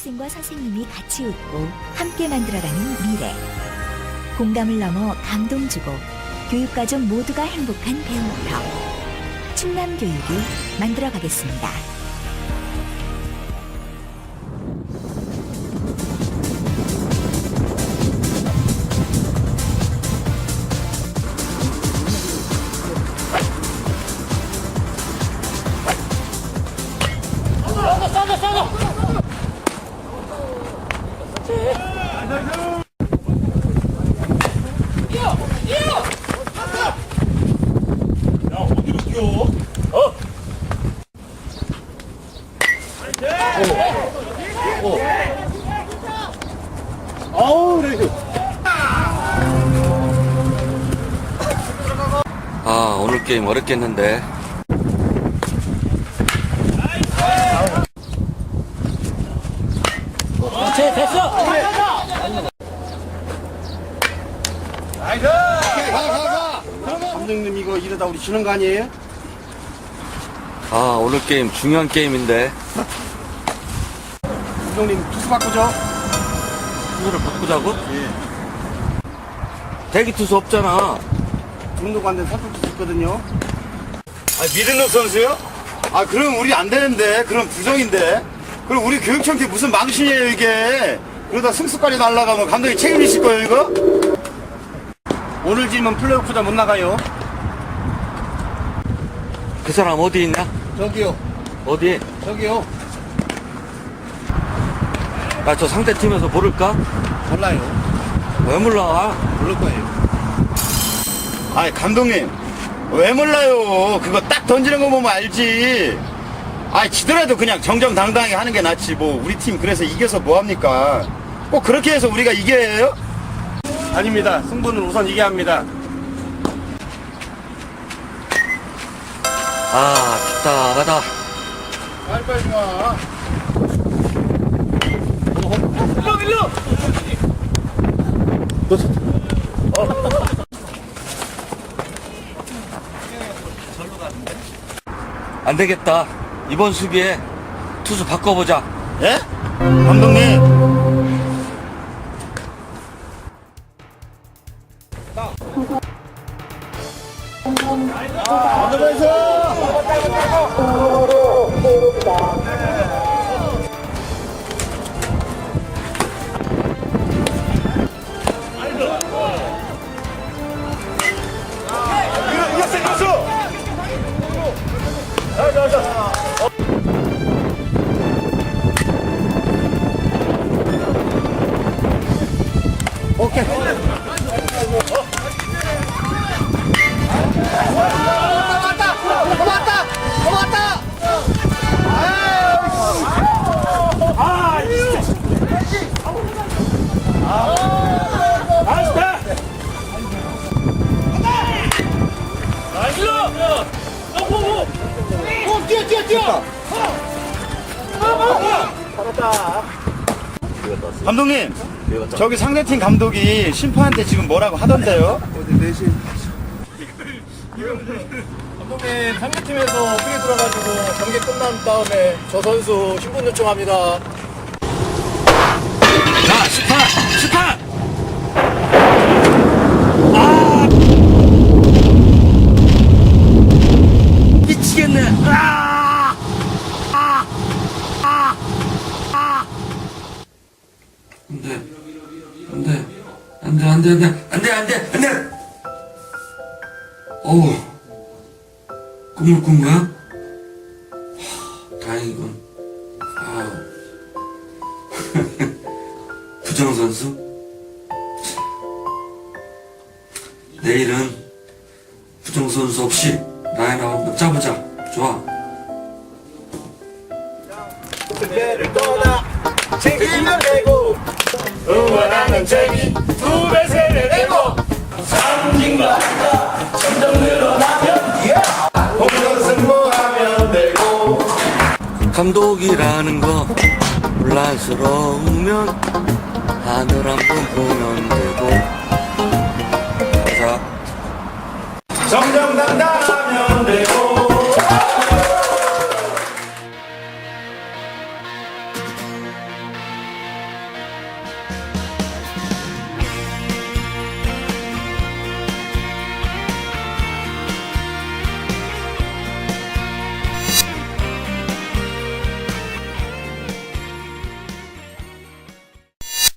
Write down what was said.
학생과 선생님이 같이 웃고 함께 만들어가는 미래. 공감을 넘어 감동 주고 교육가족 모두가 행복한 배움터. 충남 교육이 만들어 가겠습니다. 게임 어렵겠는데 감독님 이거 이러다 우리 지는 거 아니에요? 아 오늘 게임 중요한 게임인데 감독님 투수 바꾸죠? 투수를 바꾸자고? 예 대기 투수 없잖아 중도 관대 사투 투수 있거든요 아 미르노 선수요? 아 그럼 우리 안 되는데 그럼 부정인데 그럼 우리 교육청한테 무슨 망신이에요 이게 그러다 승수까지 날라가면 감독이 책임지실 거예요 이거? 오늘 지면 플레이오프자 못 나가요 그 사람 어디 있냐? 저기요 어디? 저기요 나 저 상대 팀에서 모를까? 몰라요 왜 몰라? 모를 거예요. 아이, 감독님. 왜 몰라요? 그거 딱 던지는 거 보면 알지. 아이, 지더라도 그냥 정정당당하게 하는 게 낫지. 뭐, 우리 팀 그래서 이겨서 뭐합니까? 꼭 그렇게 해서 우리가 이겨야 해요? 아닙니다. 승부는 우선 이겨야 합니다. 아 답답하다 빨리빨리 좀 와. 안 되겠다 이번 수비에 투수 바꿔보자 예? 감독님. 이겼어, 오케이. 왔다! 왔다! 왔다! 아, 진짜. 아, 나이스다. 나이스. 어, 오, 오. 오, 뛰어, 뛰어, 뛰어. 어. 어, 어, 어. 잘했다. 감독님, 저기 상대팀 감독이 심판한테 지금 뭐라고 하던데요? 감독님 상대팀에서 크게 들어가지고 경기 끝난 다음에 저 선수 신분 요청합니다. 자 스파 스파 아 미치겠네 아! 아! 아! 아! 안돼 안돼 안돼 안돼 안돼. 안돼 안돼 안돼. 어우. 꿈을 꾼 거야? 하, 다행이군. 아우. 부정 선수? 내일은 부정 선수 없이 라인 한번 짜보자. 좋아. 배를 떠나 책임을 내고 응원하는 재미 점점 늘어나면 승부하면 되고. 감독이라는 거 혼란스러우면 하늘 한 번 보면 되고. 자. 정정당당하면 되고